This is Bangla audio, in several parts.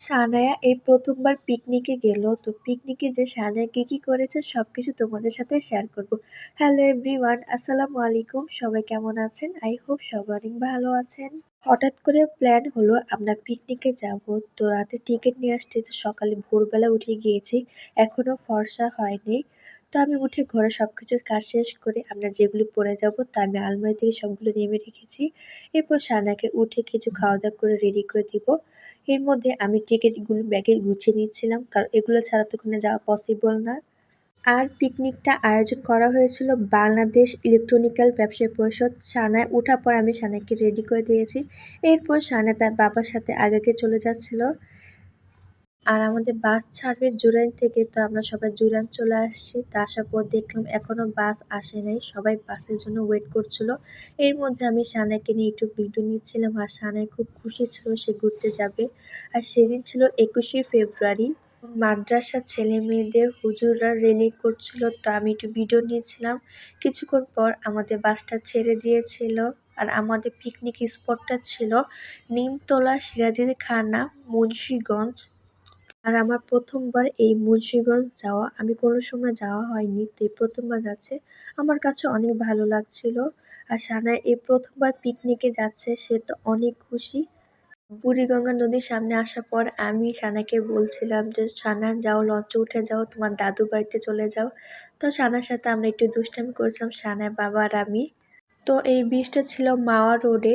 সানায়া এই প্রথমবার পিকনিকে গেল। তো পিকনিকে যে সানায়া কে কি করেছে সবকিছু তোমাদের সাথে শেয়ার করব। হ্যালো এভরিওয়ান আসসালামু আলাইকুম। সবাই কেমন আছেন? আই হোপ সবাই ভালো আছেন। হঠাৎ করে প্ল্যান হলো আমরা পিকনিকে যাব। তো রাতে টিকিট নিয়ে আসতে, তো সকালে ভোরবেলা উঠে গিয়েছি, এখনও ফর্সা হয়নি। তো আমি উঠে ঘরে সব কিছুর কাজ শেষ করে আমরা যেগুলো পরে যাব, তা আমি আলমারি থেকে সবগুলো নেমে রেখেছি। এরপর সানাকে উঠে কিছু খাওয়া দাওয়া করে রেডি করে দিব। এর মধ্যে আমি টিকিটগুলো ব্যাগে গুছিয়ে নিচ্ছিলাম, কারণ এগুলো ছাড়া তো ওখানে যাওয়া পসিবল না। আর পিকনিকটা আয়োজন করা হয়েছিল বাংলাদেশ ইলেকট্রনিক্যাল ব্যবসায়ী পরিষদ সানায়। ওঠার পর আমি সানাকে রেডি করে দিয়েছি। এরপর সানা তার বাবার সাথে আগেকে চলে যাচ্ছিল। আর আমাদের বাস ছাড়বে জুরাইন থেকে, তো আমরা সবাই জুরাইন চলে আসছি। তা আসার পর দেখলাম এখনও বাস আসে নাই। সবাই বাসের জন্য ওয়েট করছিল। এর মধ্যে আমি সানাকে নিয়ে একটু ভিডিও নিচ্ছিলাম। আর সানায় খুব খুশি ছিল সে ঘুরতে যাবে। আর সেদিন ছিল একুশে ফেব্রুয়ারি। মাদ্রাসার ছেলে মেয়েদের হুজুররা রেলি করছিল তো আমি একটু ভিডিও নিয়েছিলাম। কিছুক্ষণ পর আমাদের বাসটা ছেড়ে দিয়েছিল আর আমাদের পিকনিক স্পটটা ছিল নিমতলা সিরাজিদ খানা, মুন্সীগঞ্জ। আর আমার প্রথমবার এই মুন্সীগঞ্জ যাওয়া, আমি কোনো সময় যাওয়া হয়নি, তো এই প্রথমবার যাচ্ছে। আমার কাছে অনেক ভালো লাগছিল। আর সানা এই প্রথমবার পিকনিকে যাচ্ছে, সে তো অনেক খুশি। বুড়িগঙ্গা নদীর সামনে আসার পর আমি সানাকে বলছিলাম যে, সানা, যাও, লঞ্চে উঠে যাও, তোমার দাদু বাড়িতে চলে যাও। তো সানার সাথে আমরা একটু দুষ্টামি করেছিলাম সানার বাবা আর আমি। তো এই বীজটা ছিল মাওয়া রোডে।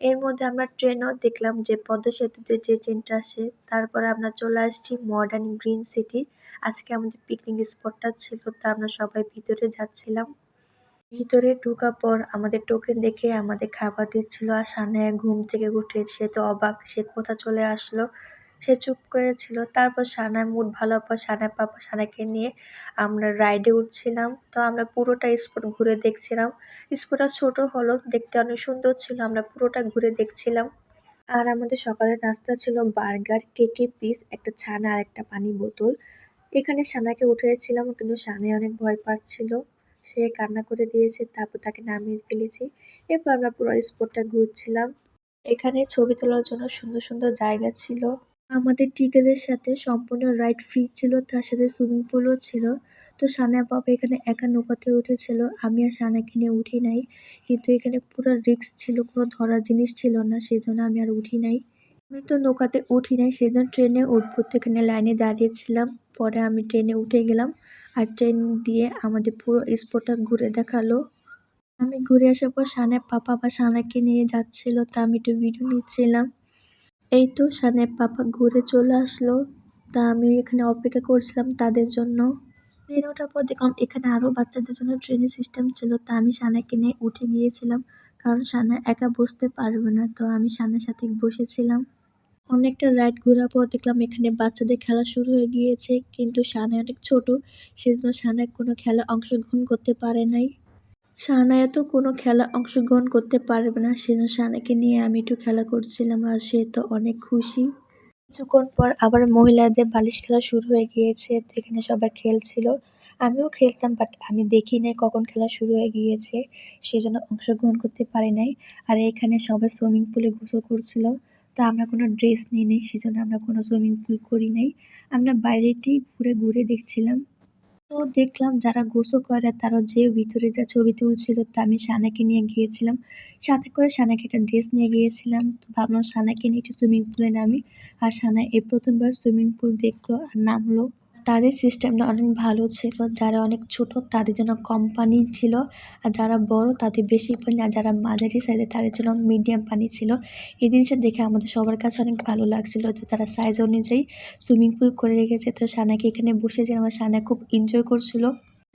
এর মধ্যে আমরা ট্রেনও দেখলাম যে, পদ্ম সেতুতে যে ট্রেনটা আসে, তারপরে আমরা চলে আসছি মডার্ন গ্রিন সিটি। আজকে আমাদের পিকনিক স্পটটা ছিল, তো আমরা সবাই ভিতরে যাচ্ছিলাম। ভিতরে ঢোকার পর আমাদের টোকেন দেখে আমাদের খাবার দিচ্ছিল আর সামনে ঘুম থেকে উঠে সে তো অবাক, সে কোথা চলে আসলো? সে চুপ করেছিল তারপর সানার মুড ভালো পর সানায় পাপা সানাকে নিয়ে আমরা রাইডে উঠছিলাম। তো আমরা পুরোটা স্পট ঘুরে দেখছিলাম। স্পটটা ছোট হলো, দেখতে অনেক সুন্দর ছিল। আমরা পুরোটা ঘুরে দেখছিলাম। আর আমাদের সকালের নাস্তা ছিল বার্গার কেকে পিস একটা ছানা আর একটা পানি বোতল। এখানে সানাকে উঠেছিলাম, কিন্তু সানে অনেক ভয় পাচ্ছিল। সে কান্না করে দিয়েছে, তারপর তাকে নামিয়ে ফেলেছি। এরপর আমরা পুরো স্পটটা ঘুরছিলাম। এখানে ছবি তোলার জন্য সুন্দর সুন্দর জায়গা ছিল। আমাদের টিকেটের সাথে সম্পূর্ণ রাইড ফ্রি ছিল, তার সাথে সুইমিং পুলও ছিল। তো সানা বাবা এখানে একা নৌকাতে উঠেছিল, আমি আর সানাকে নিয়ে উঠি নাই। কিন্তু এখানে পুরো রিক্স ছিল, কোনো ধরার জিনিস ছিল না সেই জন্য আমি আর উঠি নাই। আমি তো নৌকাতে উঠি নাই, সেজন্য ট্রেনে উঠবো। তো এখানে লাইনে দাঁড়িয়েছিলাম, পরে আমি ট্রেনে উঠে গেলাম আর ট্রেন দিয়ে আমাদের পুরো স্পটটা ঘুরে দেখাল। আমি ঘুরে আসার পর সানের পাপা বা সানাকে নিয়ে যাচ্ছিল, তা আমি একটু ভিডিও নিচ্ছিলাম। এই তো সানের পাপা ঘুরে চলে আসলো, তা আমি এখানে অপেক্ষা করছিলাম তাদের জন্য। ট্রেনে ওঠার পর দেখলাম এখানে আরও বাচ্চাদের জন্য ট্রেনের সিস্টেম ছিল, তা আমি সানাকে নিয়ে উঠে গিয়েছিলাম, কারণ সানা একা বসতে পারবে না, তো আমি সানার সাথে বসেছিলাম। অনেকটা রাইড ঘোরার পর দেখলাম এখানে বাচ্চাদের খেলা শুরু হয়ে গিয়েছে। কিন্তু সানা অনেক ছোট, সেজন্য সানা কোনো খেলা অংশগ্রহণ করতে পারে নাই। শাহানায়া তো কোনো খেলা অংশগ্রহণ করতে পারবে না, সেজন্য সানাকে নিয়ে আমি একটু খেলা করছিলাম আর সে তো অনেক খুশি। কিছুক্ষণ পর আবার মহিলাদের বালিশ খেলা শুরু হয়ে গিয়েছে, তো এখানে সবাই খেলছিল। আমিও খেলতাম বাট আমি দেখি নাই কখন খেলা শুরু হয়ে গিয়েছে, সেজন্য অংশগ্রহণ করতে পারি নাই। আর এখানে সবাই সুইমিং পুলে গোসল করছিল। তো আমরা কোনো ড্রেস নিই নি সেজন্য আমরা কোনো সুইমিং পুল করি নাই। আমরা বাইরেটি ঘুরে ঘুরে দেখছিলাম। তো দেখলাম যারা গোসল করে তারা যে ভিতরে যা ছবি তুলছিল তা আমি সানাকে নিয়ে গিয়েছিলাম। সাথে করে সানাকে একটা ড্রেস নিয়ে গিয়েছিলাম। তো ভাবলাম সানাকে নিয়ে একটু সুইমিং পুলে নামি। আর সানা এই প্রথমবার সুইমিং পুল দেখল আর নামলো। তাদের সিস্টেমটা অনেক ভালো ছিল, যারা অনেক ছোট তাদের জন্য কম পানি ছিল আর যারা বড় তাদের বেশি পানি আর যারা মাঝারি সাইজে তাদের জন্য মিডিয়াম পানি ছিল। এই জিনিসটা দেখে আমাদের সবার কাছে অনেক ভালো লাগছিল যে তারা সাইজ অনুযায়ী সুইমিং পুল করে রেখেছে। তো সানাকে এখানে বসেছে আমার সানা খুব এনজয় করছিল।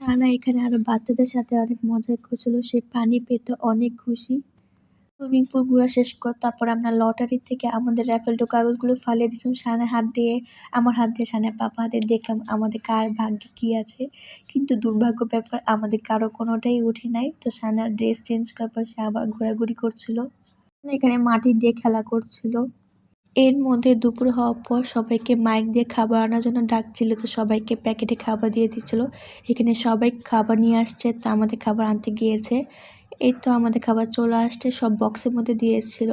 সানা এখানে আরও বাচ্চাদের সাথে অনেক মজা করছিল, সে পানি পেতে অনেক খুশি। সুইমিং পুল ঘোরা শেষ কর, তারপর আমরা লটারি থেকে আমাদের র্যাফেলটো কাগজগুলো ফালিয়ে দিয়েছিলাম সানে হাত দিয়ে, আমার হাত দিয়ে সানে পাপা হাতে দেখলাম আমাদের কার ভাগ্যে কী আছে। কিন্তু দুর্ভাগ্য ব্যাপার, আমাদের কারও কোনোটাই উঠে নাই। তো সানার ড্রেস চেঞ্জ করার পর সে আবার ঘোরাঘুরি করছিল। এখানে মাটি দিয়ে খেলা করছিল। এর মধ্যে দুপুর হওয়ার পর সবাইকে মাইক দিয়ে খাবার আনার জন্য ডাকছিল। তো সবাইকে প্যাকেটে খাবার দিয়ে দিচ্ছিল। এখানে সবাই খাবার নিয়ে আসছে, তা আমাদের খাবার আনতে গিয়েছে। এই তো আমাদের খাবার চলে আসছে, সব বক্সের মধ্যে দিয়েছিল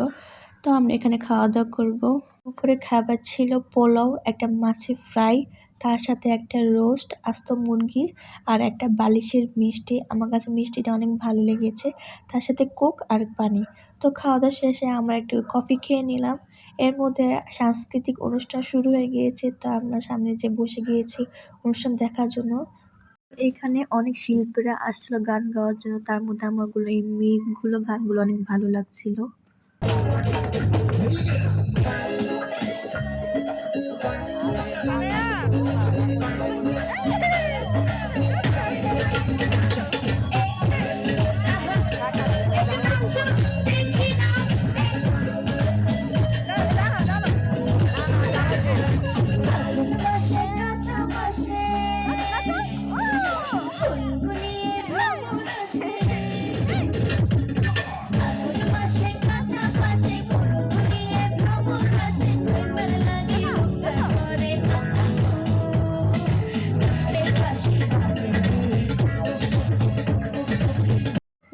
তো আমরা এখানে খাওয়া দাওয়া করব। উপরে খাবার ছিল পোলাও, একটা মাছের ফ্রাই তার সাথে একটা রোস্ট আস্ত মুরগি আর একটা বালিশের মিষ্টি। আমার কাছে মিষ্টিটা অনেক ভালো লেগেছে। তার সাথে কোক আর পানি। তো খাওয়া দাওয়া শেষে আমরা একটু কফি খেয়ে নিলাম। এর মধ্যে সাংস্কৃতিক অনুষ্ঠান শুরু হয়ে গিয়েছে। তো আমরা সামনে যে বসে গিয়েছি অনুষ্ঠান দেখার জন্য। এখানে অনেক শিল্পীরা আসছিল গান গাওয়ার জন্য। তার মধ্যে আমারগুলো, এই মেয়েগুলো গানগুলো অনেক ভালো লাগছিল।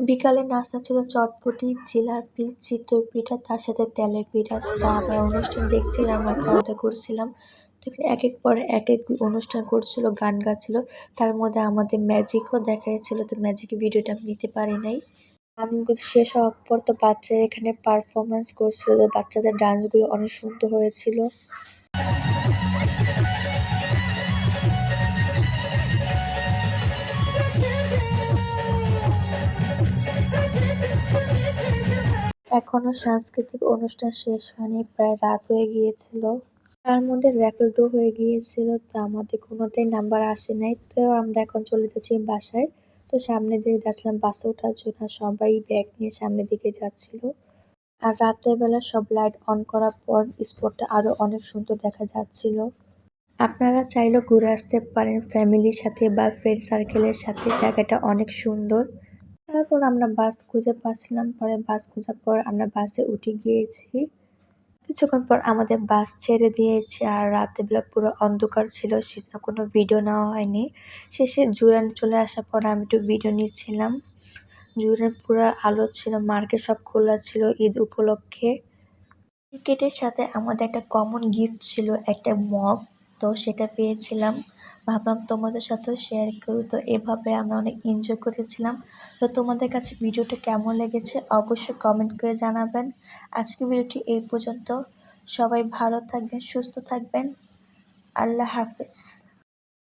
বিকালে নাস্তা ছিল চটপটি, জিলাপি চিতই পিঠা তার সাথে তেলের পিঠা। তো আমরা অনুষ্ঠান দেখছিলাম আর খাওয়া দাওয়া করছিলাম। তো এখানে এক এক পরে এক এক অনুষ্ঠান করছিল, গান গাচ্ছিল। তার মধ্যে আমাদের ম্যাজিকও দেখাইছিল। তো ম্যাজিকের ভিডিওটা আমি নিতে পারি নাই। গানগুলো শেষ হওয়ার পর তো বাচ্চারা এখানে পারফরমেন্স করছিল। তো বাচ্চাদের ডান্সগুলো অনেক সুন্দর হয়েছিল। এখনও সাংস্কৃতিক অনুষ্ঠান শেষ হয়নি, প্রায় রাত হয়ে গিয়েছিল। তার মধ্যে র্যাফেল হয়ে গিয়েছিল, তো আমাদের কোনোটাই নাম্বার আসে নাই। তো আমরা এখন চলে যাচ্ছি বাসায়। তো সামনের দিকে যাচ্ছিলাম বাসে ওঠার জন্য, সবাই ব্যাগ নিয়ে সামনের দিকে যাচ্ছিল। আর রাতের বেলা সব লাইট অন করার পর স্পটটা আরও অনেক সুন্দর দেখা যাচ্ছিল। আপনারা চাইলেও ঘুরে আসতে পারেন ফ্যামিলির সাথে বা ফ্রেন্ড সার্কেলের সাথে, জায়গাটা অনেক সুন্দর। তারপর আমরা বাস খুঁজে পাচ্ছিলাম, পরে বাস খোঁজার পর আমরা বাসে উঠে গিয়েছি। কিছুক্ষণ পর আমাদের বাস ছেড়ে দিয়েছে আর রাতের বেলা পুরো অন্ধকার ছিল, সেজন্য কোনো ভিডিও নেওয়া হয়নি। শেষে জুরান চলে আসার পর আমি একটু ভিডিও নিচ্ছিলাম। জুরান পুরো আলো ছিল, মার্কেট সব খোলা ছিল ঈদ উপলক্ষে। টিকেটের সাথে আমাদের একটা কমন গিফট ছিল, একটা মগ তো সেটা পেয়েছিলাম। ভাবলাম তোমাদের সাথেও শেয়ার করি। তো এভাবে আমরা অনেক এনজয় করেছিলাম। তো তোমাদের কাছে ভিডিওটা কেমন লেগেছে অবশ্যই কমেন্ট করে জানাবেন। আজকে ভিডিওটি এই পর্যন্ত। সবাই ভালো থাকবেন, সুস্থ থাকবেন। আল্লাহ হাফেজ।